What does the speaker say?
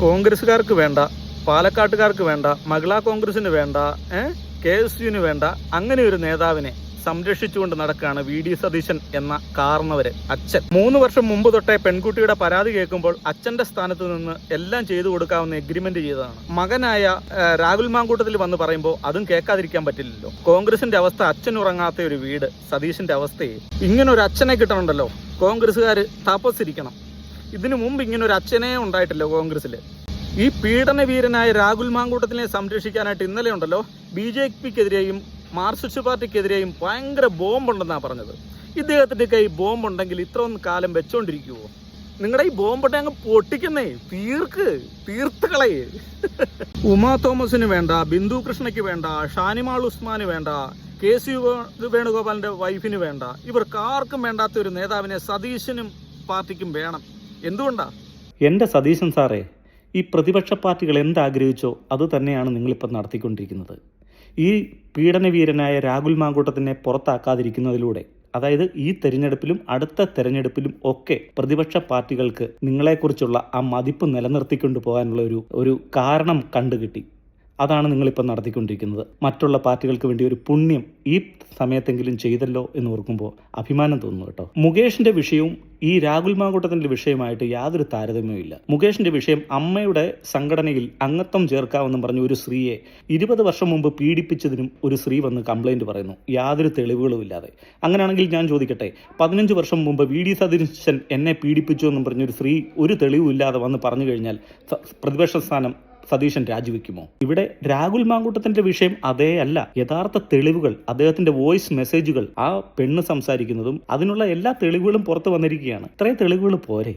കോൺഗ്രസ്സുകാർക്ക് വേണ്ട പാലക്കാട്ടുകാർക്ക് വേണ്ട മഹിളാ കോൺഗ്രസിന് വേണ്ട കെ എസ് യുവിന് വേണ്ട അങ്ങനെ ഒരു നേതാവിനെ സംരക്ഷിച്ചുകൊണ്ട് നടക്കുകയാണ് വി ഡി സതീശൻ എന്ന കാർന്നവര് അച്ഛൻ. മൂന്ന് വർഷം മുമ്പ് തൊട്ടേ പെൺകുട്ടിയുടെ പരാതി കേൾക്കുമ്പോൾ അച്ഛന്റെ സ്ഥാനത്ത് നിന്ന് എല്ലാം ചെയ്തു കൊടുക്കാവുന്ന എഗ്രിമെന്റ് ചെയ്തതാണ്. മകനായ രാഹുൽ മാങ്കൂട്ടത്തിൽ വന്ന് പറയുമ്പോൾ അതും കേൾക്കാതിരിക്കാൻ പറ്റില്ലല്ലോ. കോൺഗ്രസിന്റെ അവസ്ഥ അച്ഛൻ ഉറങ്ങാത്ത ഒരു വീട് സതീശന്റെ അവസ്ഥയെ. ഇങ്ങനൊരു അച്ഛനെ കിട്ടണുണ്ടല്ലോ. കോൺഗ്രസ്സുകാർ താപസിരിക്കണം ഇതിനു മുമ്പ് ഇങ്ങനെ ഒരു അച്ഛനേ ഉണ്ടായിട്ടില്ല കോൺഗ്രസ്സിൽ ഈ പീഡനവീരനായ രാഹുൽ മാങ്കൂട്ടത്തിനെ സംരക്ഷിക്കാനായിട്ട് ഇന്നലെ ഉണ്ടല്ലോ ബി ജെ പിക്കെതിരെയും മാർക്സിസ്റ്റ് പാർട്ടിക്കെതിരെയും ഭയങ്കര ബോംബുണ്ടെന്നാണ് പറഞ്ഞത്. ഇദ്ദേഹത്തിന്റെ കൈ ബോംബുണ്ടെങ്കിൽ ഇത്രയൊന്നും കാലം വെച്ചോണ്ടിരിക്കുവോ? നിങ്ങളുടെ ഈ ബോംബട്ടെ അങ്ങ് പൊട്ടിക്കുന്നേ തീർക്ക് തീർത്ത് കളയേ ഉമാ തോമസിന് വേണ്ട ബിന്ദു കൃഷ്ണയ്ക്ക് വേണ്ട ഷാനിമാൾ ഉസ്മാന് വേണ്ട കെ സി വേണുഗോപാലിന്റെ വൈഫിന് വേണ്ട ഇവർക്ക് ആർക്കും വേണ്ടാത്ത ഒരു നേതാവിനെ സതീശനും പാർട്ടിക്കും വേണം. എന്തുകൊണ്ടാ? എന്റെ സതീശൻ സാറേ ഈ പ്രതിപക്ഷ പാർട്ടികൾ എന്താഗ്രഹിച്ചോ അത് തന്നെയാണ് നിങ്ങളിപ്പോൾ നടത്തിക്കൊണ്ടിരിക്കുന്നത്. ഈ പീഡനവീരനായ രാഹുൽ മാങ്കൂട്ടത്തിനെ പുറത്താക്കാതിരിക്കുന്നതിലൂടെ അതായത് ഈ തെരഞ്ഞെടുപ്പിലും അടുത്ത തെരഞ്ഞെടുപ്പിലും ഒക്കെ പ്രതിപക്ഷ പാർട്ടികൾക്ക് നിങ്ങളെക്കുറിച്ചുള്ള ആ മതിപ്പ് നിലനിർത്തിക്കൊണ്ടു പോകാനുള്ള ഒരു ഒരു കാരണം കണ്ടുകിട്ടി. അതാണ് നിങ്ങളിപ്പോൾ നടത്തിക്കൊണ്ടിരിക്കുന്നത്. മറ്റുള്ള പാർട്ടികൾക്ക് വേണ്ടി ഒരു പുണ്യം ഈ സമയത്തെങ്കിലും ചെയ്തല്ലോ എന്ന് ഓർക്കുമ്പോൾ അഭിമാനം തോന്നുന്നു കേട്ടോ. മുകേഷിന്റെ വിഷയവും ഈ രാഹുൽ മാങ്കൂട്ടത്തിന്റെ വിഷയമായിട്ട് യാതൊരു താരതമ്യവും ഇല്ല. മുകേഷിന്റെ വിഷയം അമ്മയുടെ സംഘടനയിൽ അംഗത്വം ചേർക്കാമെന്നും പറഞ്ഞ ഒരു സ്ത്രീയെ ഇരുപത് വർഷം മുമ്പ് പീഡിപ്പിച്ചതിനും ഒരു സ്ത്രീ വന്ന് കംപ്ലൈന്റ് പറയുന്നു. യാതൊരു തെളിവുകളും ഇല്ലാതെ. അങ്ങനെയാണെങ്കിൽ ഞാൻ ചോദിക്കട്ടെ പതിനഞ്ച് വർഷം മുമ്പ് വി. ഡി. സതീശൻ എന്നെ പീഡിപ്പിച്ചു എന്നും പറഞ്ഞൊരു സ്ത്രീ ഒരു തെളിവും ഇല്ലാതെ വന്ന് പറഞ്ഞു കഴിഞ്ഞാൽ പ്രതിപക്ഷ സ്ഥാനം സതീശൻ രാജിവെക്കുമോ? ഇവിടെ രാഹുൽ മാങ്കൂട്ടത്തിന്റെ വിഷയം അതേ അല്ല. യഥാർത്ഥ തെളിവുകൾ അദ്ദേഹത്തിന്റെ വോയിസ് മെസ്സേജുകൾ ആ പെണ്ണ് സംസാരിക്കുന്നതും അതിനുള്ള എല്ലാ തെളിവുകളും പുറത്തു വന്നിരിക്കുകയാണ്. ഇത്രയും തെളിവുകൾ പോരെ?